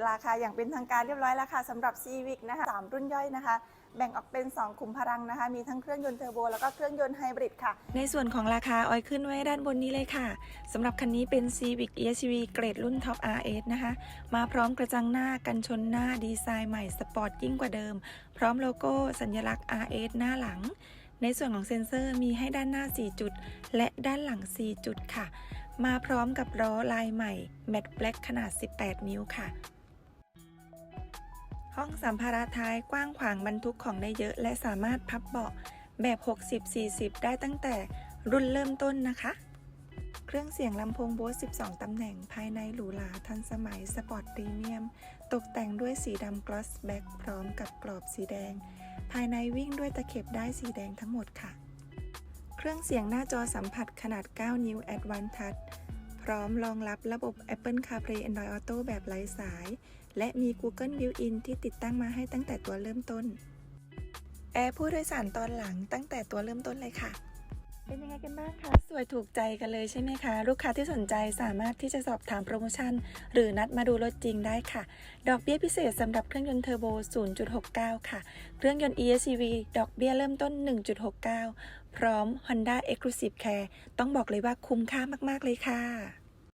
ดราคาอย่างเป็นทางการเรียบร้อยแล้วค่ะสำหรับ Civic นะคะสามรุ่นย่อยนะคะแบ่งออกเป็น 2 ขุมพลังนะคะ มีทั้งเครื่องยนต์เทอร์โบ แล้วก็เครื่องยนต์ไฮบริดค่ะ ในส่วนของราคาออยขึ้นไว้ด้านบนนี้เลยค่ะ สำหรับคันนี้เป็น Civic ESV เกรดรุ่น Top RS นะคะ มาพร้อมกระจังหน้ากันชนหน้าดีไซน์ใหม่สปอร์ตยิ่งกว่าเดิม พร้อมโลโก้สัญลักษณ์ RS หน้าหลัง ในส่วนของเซ็นเซอร์มีให้ด้านหน้า 4 จุด และด้านหลัง 4 จุดค่ะ มาพร้อมกับล้อลายใหม่ Matte Black ขนาด 18 นิ้วค่ะ ห้องสัมภาระท้ายกว้างขวางบรรทุกของได้เยอะ และสามารถพับเบาะแบบ 60-40 ได้ตั้งแต่รุ่นเริ่มต้นนะคะ เครื่องเสียงลำโพงโบส12 ตำแหน่งภายในหรูหราทันสมัยสปอร์ตพรีเมียม ตกแต่งด้วยสีดำกลอสแบ็กพร้อมกับกรอบสีแดง ภายในวิ่งด้วยตะเข็บได้สีแดงทั้งหมดค่ะ เครื่องเสียงหน้าจอสัมผัสขนาด 9 นิ้ว Advanced Touch ร้อมรองรับระบบ Apple CarPlay Android Auto แบบไร้สาย และมี Google Built-in ที่ติดตั้งมาให้ตั้งแต่ตัวเริ่มต้น แอร์ผู้โดยสารตอนหลังตั้งแต่ตัวเริ่มต้นเลยค่ะ เป็นยังไงกันบ้างคะ สวยถูกใจกันเลยใช่ไหมคะ ลูกค้าที่สนใจสามารถที่จะสอบถามโปรโมชั่น หรือนัดมาดูรถจริงได้ค่ะ ดอกเบี้ยพิเศษสำหรับเครื่องยนต์เทอร์โบ 0.69 ค่ะ เครื่องยนต์ ESCV ดอกเบี้ยเริ่มต้น 1.69พร้อม Honda Exclusive Care ต้องบอกเลยว่าคุ้มค่ามาก ๆ เลยค่ะ